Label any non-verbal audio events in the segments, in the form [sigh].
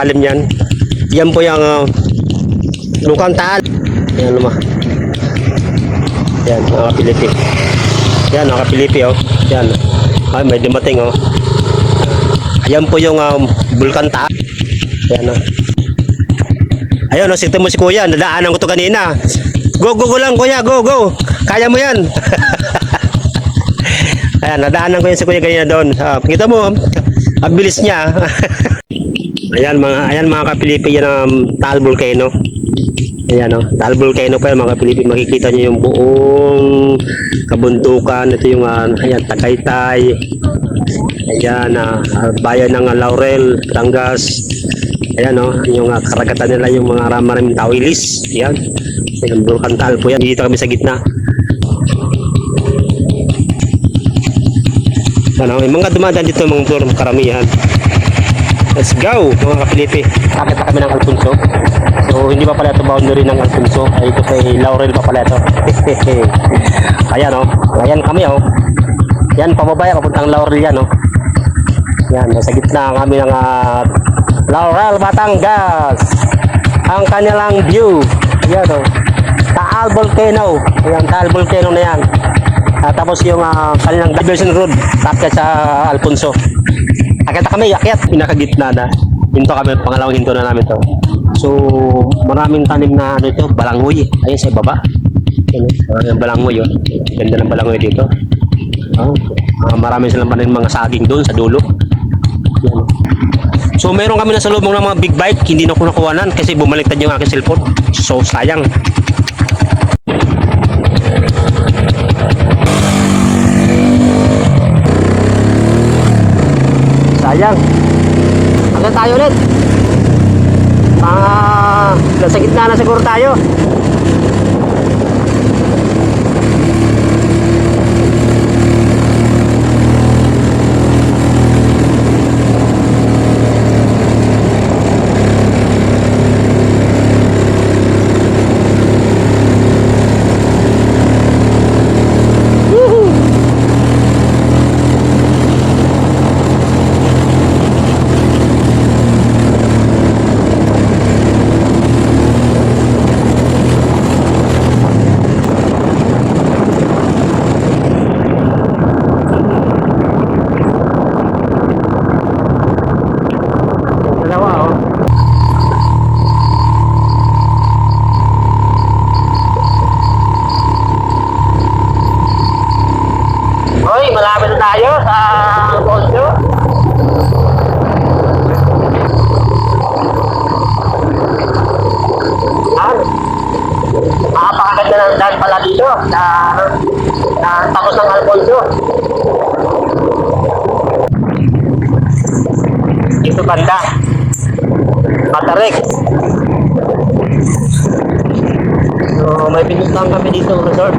pinakalalim niyan. Yan po yung uh, lukang taal. Yan naman. Yan, mga kapilipi. Yan, mga kapilipi, oh. Yan. Ay, may dumating, oh. Ayan po yung um, bulkan taal. Yan, oh. Ayun, oh, sikto mo si kuya. Nadaanan ko to kanina. Go, go, go lang, kuya. Go, go. Kaya mo yan. [laughs] Ayan, nadaanan ko yan si kuya kanina doon. Ah, kita mo, ang bilis niya. [laughs] ayan, mga, ayan mga kapilipi, yan ang Taal Volcano. Ayan, oh, Taal Volcano pa yan mga kapilipi. Makikita niyo yung buong kabuntukan. Ito yung, ah, ayan, Tagaytay. Ayan, ah, bayan ng ah, Laurel, Tangas. Ayan o, yung uh, karagatan nila yung mga maraming tawilis. Ayan. Yung Bulkan Taal po yan. Dito kami sa gitna. Ano, yung mga dumadaan dito mga karamihan. Let's go mga kapilipi. Sakit na kami ng Alfonso. So hindi pa pala ito boundary ng Alfonso. Ay ito kay Laurel pa pala ito. [laughs] Ayan o. Ayan kami o. Yan pababaya papuntang Laurel yan o. Yan, nasa gitna kami ng ah, Laurel, Batangas. Ang kanilang view. Yan o. Taal Volcano. Ayan, Taal Volcano na yan. At tapos yung ah, kanilang diversion road. Akyat sa Alfonso. Akyat na kami, akyat. Pinakagitna na. Hinto kami, pangalawang hinto na namin to. So, maraming tanim na ano ito, balangoy. Ayun sa baba. Maraming balangoy yun. Ganda ng balangoy dito. Oh, ah, marami silang panin mga saging doon sa dulo. So meron kami na sa loob ng mga big bike, hindi na ko nakuhanan kasi bumaliktad yung aking cellphone. So sayang. Sayang. Hanggang tayo ulit. Mga nasa gitna na siguro tayo. Pala dito na, na tapos ng Alfonso. Ito banda. Patarek. So, may pinuntahan kami dito resort.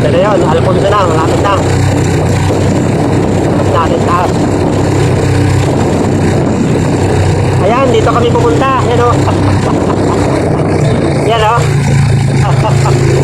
Ito na yun, Alfonso na, malapit na. Malapit natin taas. Ayan, dito kami pupunta. Yan o. Yan o. [laughs]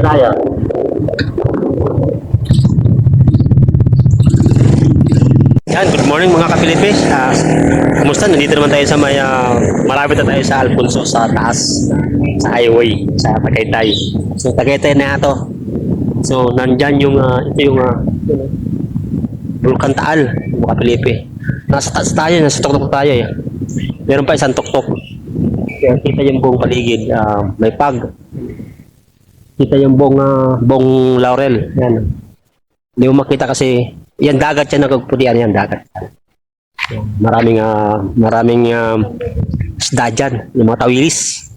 Pray tayo. Yan, good morning mga kapilipis. Uh, ah, kumusta? Nandito naman tayo sa may ah, uh, malapit na tayo sa Alfonso sa taas sa highway sa Tagaytay. So Tagaytay na ito. So nandiyan yung uh, ito yung uh, Vulcan Taal, mga kapilipi. Nasa taas tayo, nasa tuktok tayo eh. Meron pa isang tuktok. Kaya kita yung buong paligid, uh, may pag. Kita yung buong ah, buong laurel. Yan. Hindi mo makita kasi yan dagat yan nagputian yan dagat. Maraming ah, maraming ah, isda dyan, yung mga tawilis.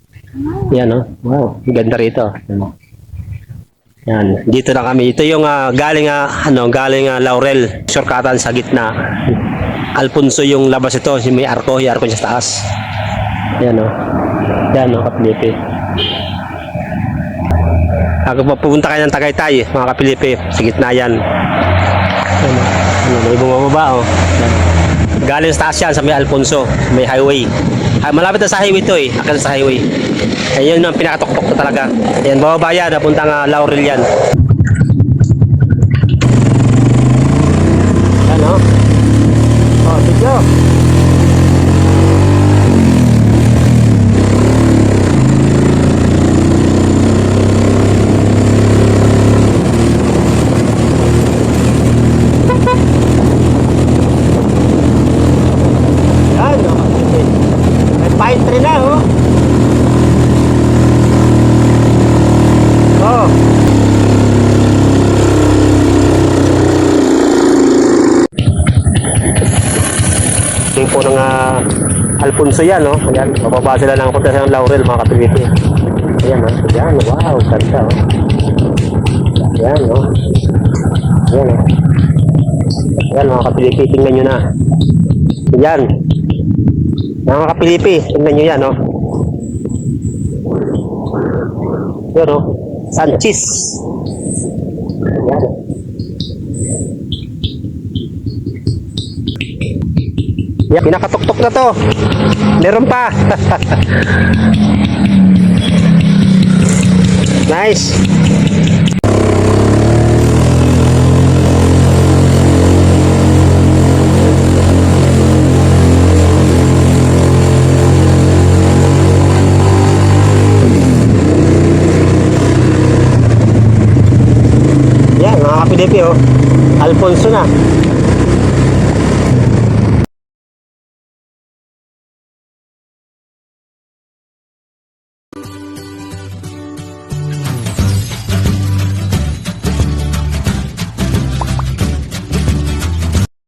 Yan oh. Wow, ganda rito. Yan. Yan, dito na kami. Ito yung ah, galing ah, ano, galing ah, Laurel, shortcutan sa gitna. Alfonso yung labas ito, yung may arko, yung arko niya sa taas. Yan oh. Yan oh, kapilipi. Ako pa pupunta kayo ng Tagaytay, mga kapilipi, sa gitna yan. Ano, ano, may bumababa oh. Galing sa taas sa may Alfonso, may highway. Ah, malapit na sa highway to eh, akan sa highway. Ayun ang pinakatuktok na talaga. Ayan, bababa yan, napunta nga Laurel yan. Yan oh. Oh, video. Yan, oh. May pine tree na, oh. Oh. Ng ah, Alfonso yan, no? Ayan, bababa sila ng punta sa Laurel, mga kapiliti. Ayan, no? Ayan, wow, ganda, oh. Ayan, no? Ayan, no? Ayan, mga kapiliti, tingnan nyo na. Ayan. Mga kapilipi, tingnan nyo yan, no? Yan, no? Sanchez. Ayan. Yan, pinakatuktok na to. Meron pa. [laughs] nice. Yan, mga kapilipi, oh. Alfonso na.